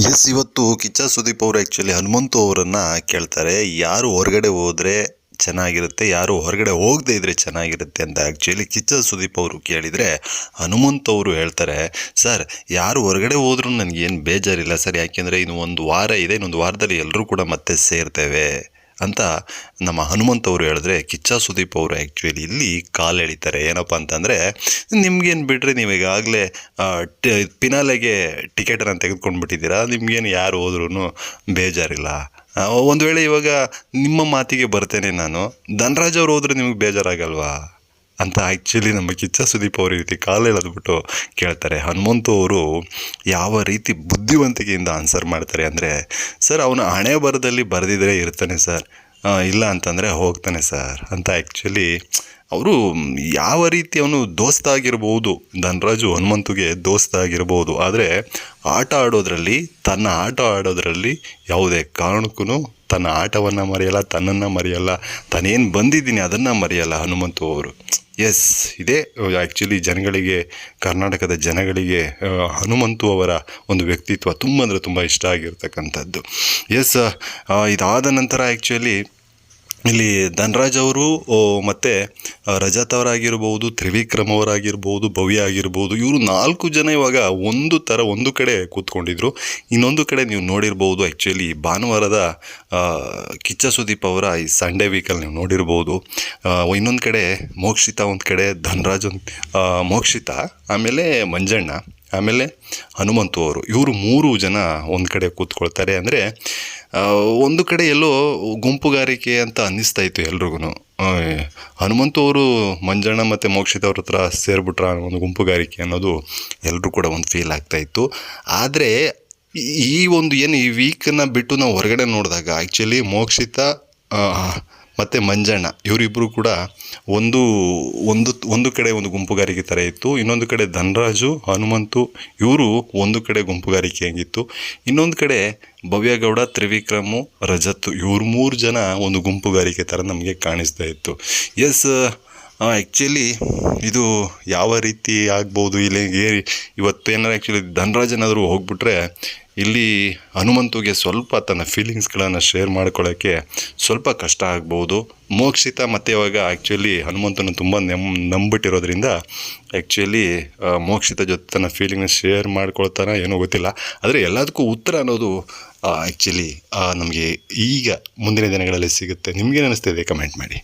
S ಇವತ್ತು ಕಿಚ್ಚ ಸುದೀಪ್ ಅವರು actually Hanumanthu ಅವರನ್ನು ಕೇಳ್ತಾರೆ. ಯಾರು ಹೊರಗಡೆ ಹೋದರೆ ಚೆನ್ನಾಗಿರುತ್ತೆ, ಯಾರು ಹೊರಗಡೆ ಹೋಗದೇ ಇದ್ದರೆ ಚೆನ್ನಾಗಿರುತ್ತೆ ಅಂತ ಆ್ಯಕ್ಚುಲಿ ಕಿಚ್ಚ ಸುದೀಪ್ ಅವರು ಕೇಳಿದರೆ ಹನುಮಂತ್ ಅವರು ಹೇಳ್ತಾರೆ ಸರ್ ಯಾರು ಹೊರಗಡೆ ಹೋದ್ರೂ ನನಗೇನು ಬೇಜಾರಿಲ್ಲ ಸರ್. ಯಾಕೆಂದರೆ ಇನ್ನು ಒಂದು ವಾರ ಇದೆ, ಇನ್ನೊಂದು ವಾರದಲ್ಲಿ ಎಲ್ಲರೂ ಕೂಡ ಮತ್ತೆ ಸೇರ್ತೇವೆ. ಅಂತ ನಮ್ಮ ಹನುಮಂತ ಅವರು ಹೇಳಿದ್ರೆ, ಕಿಚ್ಚ ಸುದೀಪ್ ಅವರು ಆ್ಯಕ್ಚುಲಿ ಇಲ್ಲಿ ಕಾಲು ಎಳಿತಾರೆ. ಏನಪ್ಪ ಅಂತಂದರೆ, ನಿಮ್ಗೇನು ಬಿಡ್ರಿ ನೀವು ಈಗಾಗಲೇ ಪಿನಾಲೆಗೆ ಟಿಕೆಟನ್ನು ತೆಗೆದುಕೊಂಡು ಬಿಟ್ಟಿದ್ದೀರಾ ನಿಮ್ಗೇನು ಯಾರು ಹೋದ್ರೂ ಬೇಜಾರಿಲ್ಲ. ಒಂದು ವೇಳೆ ಇವಾಗ ನಿಮ್ಮ ಮಾತಿಗೆ ಬರ್ತೇನೆ ನಾನು. ಧನರಾಜ್ ಅವ್ರು ಹೋದ್ರೆ ನಿಮಗೆ ಬೇಜಾರಾಗಲ್ವಾ? ಅಂತ ಆ್ಯಕ್ಚುಲಿ ನಮ್ಮ ಕಿಚ್ಚ ಸುದೀಪ್ ಅವರು ಈ ರೀತಿ ಕಾಲೇಳದ್ಬಿಟ್ಟು ಕೇಳ್ತಾರೆ. ಹನುಮಂತು ಅವರು ಯಾವ ರೀತಿ ಬುದ್ಧಿವಂತಿಕೆಯಿಂದ ಆನ್ಸರ್ ಮಾಡ್ತಾರೆ ಅಂದರೆ, ಸರ್, ಅವನ ಹಣೆ ಬರದಲ್ಲಿ ಬರೆದಿದ್ರೆ ಇರ್ತಾನೆ ಸರ್. ಇಲ್ಲ ಅಂತಂದರೆ ಹೋಗ್ತಾನೆ ಸರ್. ಅಂತ ಆ್ಯಕ್ಚುಲಿ ಅವರು ಯಾವ ರೀತಿ ಅವನು ದೋಸ್ತ ಆಗಿರ್ಬೋದು, ಧನರಾಜು ಹನುಮಂತುಗೆ ದೋಸ್ತ ಆಗಿರ್ಬೋದು, ಆದರೆ ಆಟ ಆಡೋದ್ರಲ್ಲಿ, ತನ್ನ ಆಟ ಆಡೋದ್ರಲ್ಲಿ ಯಾವುದೇ ಕಾರಣಕ್ಕೂ ತನ್ನ ಆಟವನ್ನು ಮರೆಯಲ್ಲ, ತನ್ನನ್ನು ಮರೆಯಲ್ಲ, ತಾನೇನು ಬಂದಿದ್ದೀನಿ ಅದನ್ನು ಮರೆಯಲ್ಲ ಹನುಮಂತು ಅವರು. ಎಸ್ ಇದೇ. ಆ್ಯಕ್ಚುಲಿ ಜನಗಳಿಗೆ, ಕರ್ನಾಟಕದ ಜನಗಳಿಗೆ ಹನುಮಂತು ಅವರ ಒಂದು ವ್ಯಕ್ತಿತ್ವ ತುಂಬ ಅಂದರೆ ತುಂಬ ಇಷ್ಟ ಆಗಿರ್ತಕ್ಕಂಥದ್ದು. ಎಸ್ ಇದಾದ ನಂತರ ಆ್ಯಕ್ಚುಲಿ ಇಲ್ಲಿ ಧನ್ರಾಜ್ ಅವರು ಮತ್ತು ರಜತ್ ಅವರಾಗಿರ್ಬೋದು, ತ್ರಿವಿಕ್ರಮ್ ಅವರಾಗಿರ್ಬೋದು, ಭವ್ಯ ಆಗಿರ್ಬೋದು, ಇವರು ನಾಲ್ಕು ಜನ ಇವಾಗ ಒಂದು ಥರ ಒಂದು ಕಡೆ ಕೂತ್ಕೊಂಡಿದ್ರು. ಇನ್ನೊಂದು ಕಡೆ ನೀವು ನೋಡಿರ್ಬೋದು ಆ್ಯಕ್ಚುಲಿ ಭಾನುವಾರದ ಕಿಚ್ಚ ಸುದೀಪ್ ಅವರ ಈ ಸಂಡೇ ವೀಕಲ್ಲಿ ನೀವು ನೋಡಿರ್ಬೋದು. ಇನ್ನೊಂದು ಕಡೆ ಮೋಕ್ಷಿತಾ, ಒಂದು ಕಡೆ ಧನ್ರಾಜ್ ಒಂದು ಮೋಕ್ಷಿತಾ, ಆಮೇಲೆ ಮಂಜಣ್ಣ, ಆಮೇಲೆ ಹನುಮಂತು ಅವರು. ಇವರು ಮೂರು ಜನ ಒಂದು ಕಡೆ ಕೂತ್ಕೊಳ್ತಾರೆ. ಅಂದರೆ ಒಂದು ಕಡೆ ಎಲ್ಲೋ ಗುಂಪುಗಾರಿಕೆ ಅಂತ ಅನ್ನಿಸ್ತಾ ಇತ್ತು ಎಲ್ರಿಗೂ ಹನುಮಂತು ಅವರು ಮಂಜಣ್ಣ ಮತ್ತು ಮೋಕ್ಷಿತ ಅವ್ರ ಹತ್ರ ಸೇರಿಬಿಟ್ರ ಒಂದು ಗುಂಪುಗಾರಿಕೆ ಅನ್ನೋದು ಎಲ್ಲರೂ ಕೂಡ ಒಂದು ಫೀಲ್ ಆಗ್ತಾ ಇತ್ತು. ಆದರೆ ಈ ಒಂದು ಏನು ಈ ವೀಕನ್ನು ಬಿಟ್ಟು ನಾವು ಹೊರಗಡೆ ನೋಡಿದಾಗ ಆ್ಯಕ್ಚುಲಿ ಮೋಕ್ಷಿತ ಮತ್ತು ಮಂಜಣ್ಣ ಇವರಿಬ್ಬರು ಕೂಡ ಒಂದು ಒಂದು ಒಂದು ಕಡೆ ಒಂದು ಗುಂಪುಗಾರಿಕೆ ಥರ ಇತ್ತು, ಇನ್ನೊಂದು ಕಡೆ ಧನರಾಜು, ಹನುಮಂತು, ಇವರು ಒಂದು ಕಡೆ ಗುಂಪುಗಾರಿಕೆ ಹೆಂಗಿತ್ತು ಇನ್ನೊಂದು ಕಡೆ ಭವ್ಯಗೌಡ, ತ್ರಿವಿಕ್ರಮು, ರಜತ್, ಇವ್ರು ಮೂರು ಜನ ಒಂದು ಗುಂಪುಗಾರಿಕೆ ಥರ ನಮಗೆ ಕಾಣಿಸ್ತಾ ಇತ್ತು. ಎಸ್ ಆ್ಯಕ್ಚುಲಿ ಇದು ಯಾವ ರೀತಿ ಆಗ್ಬೋದು? ಇಲ್ಲಿ ಇವತ್ತು ಇವತ್ತೇನಾರು ಆ್ಯಕ್ಚುಲಿ ಧನರಾಜನಾದರೂ ಹೋಗ್ಬಿಟ್ರೆ ಇಲ್ಲಿ ಹನುಮಂತುಗೆ ಸ್ವಲ್ಪ ತನ್ನ ಫೀಲಿಂಗ್ಸ್ಗಳನ್ನು ಶೇರ್ ಮಾಡ್ಕೊಳ್ಳೋಕ್ಕೆ ಸ್ವಲ್ಪ ಕಷ್ಟ ಆಗ್ಬೋದು. ಮೋಕ್ಷಿತ ಮತ್ತು ಇವಾಗ ಆ್ಯಕ್ಚುಲಿ ಹನುಮಂತನ ತುಂಬ ನೆಮ್, ನಂಬಿಟ್ಟಿರೋದ್ರಿಂದ ಆ್ಯಕ್ಚುಲಿ ಮೋಕ್ಷಿತ ಜೊತೆ ತನ್ನ ಫೀಲಿಂಗ್ನ ಶೇರ್ ಮಾಡ್ಕೊಳ್ತಾನೆ ಏನೋ ಗೊತ್ತಿಲ್ಲ. ಆದರೆ ಎಲ್ಲದಕ್ಕೂ ಉತ್ತರ ಅನ್ನೋದು ಆ್ಯಕ್ಚುಲಿ ನಮಗೆ ಈಗ ಮುಂದಿನ ದಿನಗಳಲ್ಲಿ ಸಿಗುತ್ತೆ. ನಿಮಗೇನು ಅನಿಸ್ತಿದೆ ಕಮೆಂಟ್ ಮಾಡಿ.